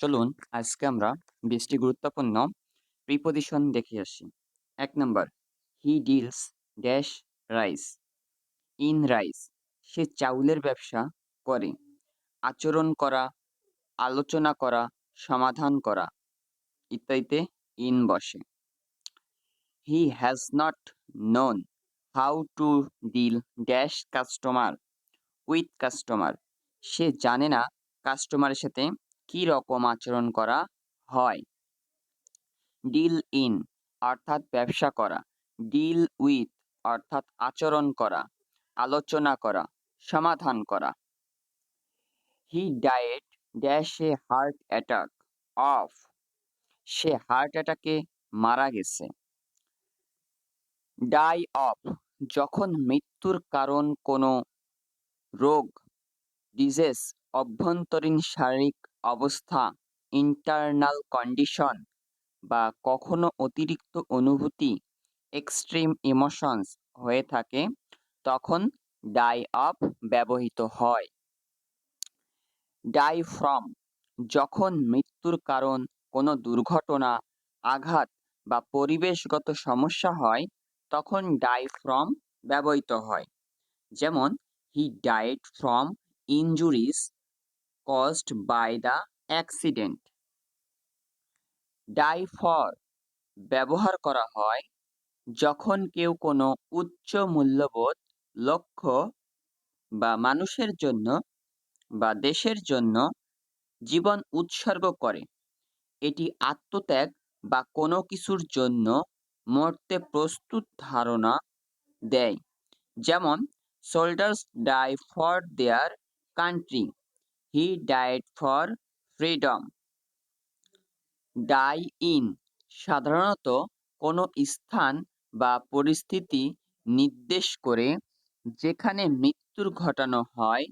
চলুন আজকে আমরা বিশটি গুরুত্বপূর্ণ প্রিপোজিশন দেখে আসি। এক নম্বর he deals dash rice in rice সে চাউলের ব্যবসা করে। আচরণ করা, আলোচনা করা, সমাধান করা ইত্যাদিতে ইন বসে। He has not known how to deal dash customer with customer সে জানে না কাস্টমারের সাথে কি রকম আচরণ করা হয়? ডিল ইন অর্থাৎ ব্যবসা করা। ডিল উইথ অর্থাৎ আচরণ করা। আলোচনা করা। সমাধান করা। He died dash a heart attack of say heart অ্যাটাকে মারা গেছে। ডাই অফ যখন মৃত্যুর কারণ কোনো রোগ ডিজেস অভ্যন্তরীণ শারীরিক অবস্থা ইন্টারনাল কন্ডিশন বা কখনো অতিরিক্ত অনুভূতি এক্সট্রিম ইমোশনস হয়ে থাকে, তখন ডাই অফ ব্যবহৃত হয়। ডাই ফ্রম যখন মৃত্যুর কারণ কোনো দুর্ঘটনা, আঘাত বা পরিবেশগত সমস্যা হয়, তখন ডাই ফ্রম ব্যবহৃত হয়। যেমন he died from injuries caused by the accident die for ব্যবহার করা হয় যখন কেউ কোনো উচ্চ মূল্যবোধ লক্ষ্য বা মানুষের জন্য বা দেশের জন্য জীবন উৎসর্গ করে। এটি আত্মত্যাগ বা কোনো কিছুর জন্য মরতে প্রস্তুত ধারণা দেয়। যেমন soldiers die for their country he died for freedom die in সাধারণত কোনো স্থান বা পরিস্থিতি নির্দেশ করে যেখানে মৃত্যুর ঘটানো হয়,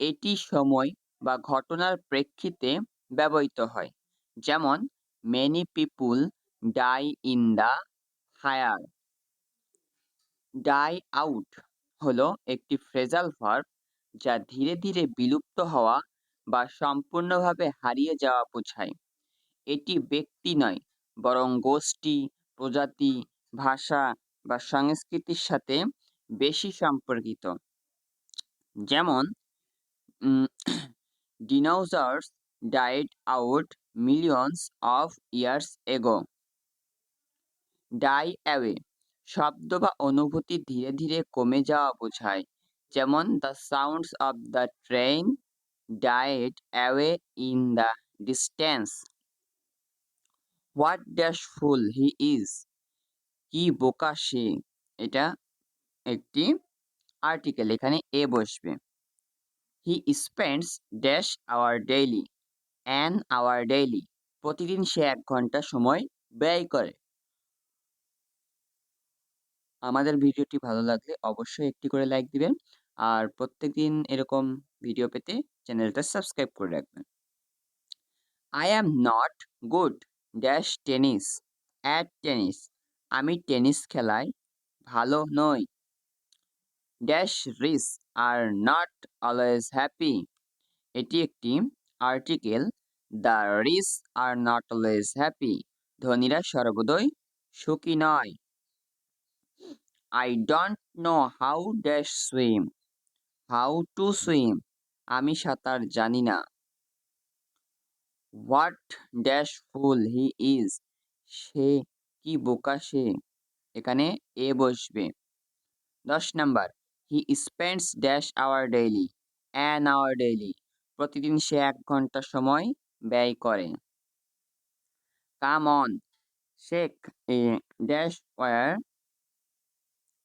এটি সময় বা ঘটনার প্রেক্ষিতে ব্যবহৃত হয়। যেমন many people die in the fire die out হলো একটি ফ্রেজাল ভার্ব যা ধীরে ধীরে বিলুপ্ত হওয়া বা সম্পূর্ণভাবে হারিয়ে যাওয়া বোঝায়। এটি ব্যক্তি নয়, বরং গোষ্ঠী, প্রজাতি, ভাষা বা সংস্কৃতির সাথে বেশি সম্পর্কিত। যেমন dinosaurs died out millions of years ago die away শব্দ বা অনুভূতি ধীরে ধীরে কমে যাওয়া বোঝায়। যেমন the sounds of the train died away in the distance what dash fool he is? কি বোকা সে? এটা একটি আর্টিকেল, এখানে এ বসবে। He spends dash hour daily, an hour daily. প্রতিদিন সে এক ঘণ্টা সময় ব্যয় করে। আমাদের ভিডিওটি ভালো লাগলে অবশ্যই একটি করে লাইক দিবেন। আর প্রত্যেকদিন এরকম ভিডিও পেতে চ্যানেলটা সাবস্ক্রাইব করে রাখবেন। I am not good dash tennis at tennis আমি টেনিস খেলায় ভালো নই। Dash rich are not always happy এটি একটি article the rich are not always happy ধনীরা সর্বদই সুখী নয়। I don't know how dash swim how to swim আমি সাঁতার জানি না। What dash fool he is সে কি বোকা সে? এখানে এ বসবে। দশ number he spends dash hour daily an hour daily প্রতিদিন সে এক ঘণ্টা সময় ব্যয় করে। Come on shake a dash war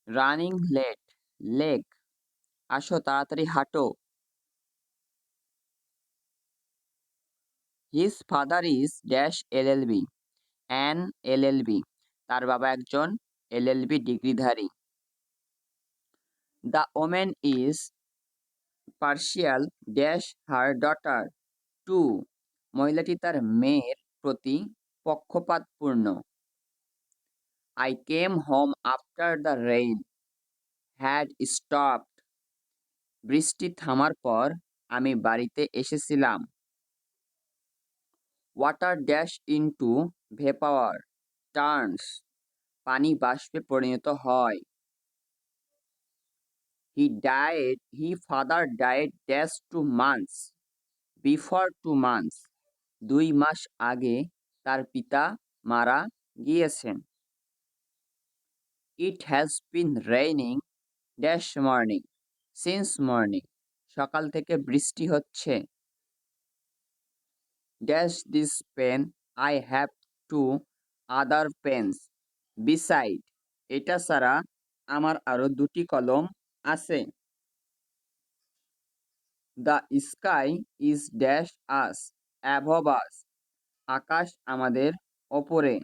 running let leg আসো তাড়াতাড়ি হাঁটো। His father is dash LLB an LLB তার বাবা একজন LLB ডিগ্রিধারী। The women is partial dash her daughter to মহিলাটি তার মেয়ের প্রতি পক্ষপাতপূর্ণ। I came home after the rain had stopped বৃষ্টি থামার পর আমি বাড়িতে এসেছিলাম। Water dash into vapour turns পানি বাষ্পে পরিণত হয়। He died he father died dash two months before two months দুই মাস আগে তার পিতা মারা গিয়েছেন। It has been raining dash morning since morning সকাল থেকে বৃষ্টি হচ্ছে। Dash this pen I have two other pens beside এটা ছাড়া আমার আরও দুটি কলম আছে। The sky is dash us above us আকাশ আমাদের ওপরে।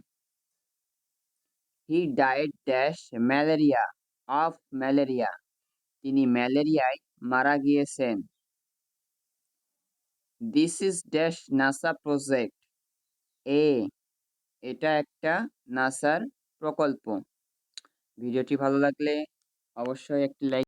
He died dash malaria of malaria তিনি ম্যালেরিয়ায় মারা গিয়েছেন। This is dash NASA project a এটা একটা নাসার প্রকল্প। ভিডিওটি ভালো লাগলে অবশ্যই একটি লাইক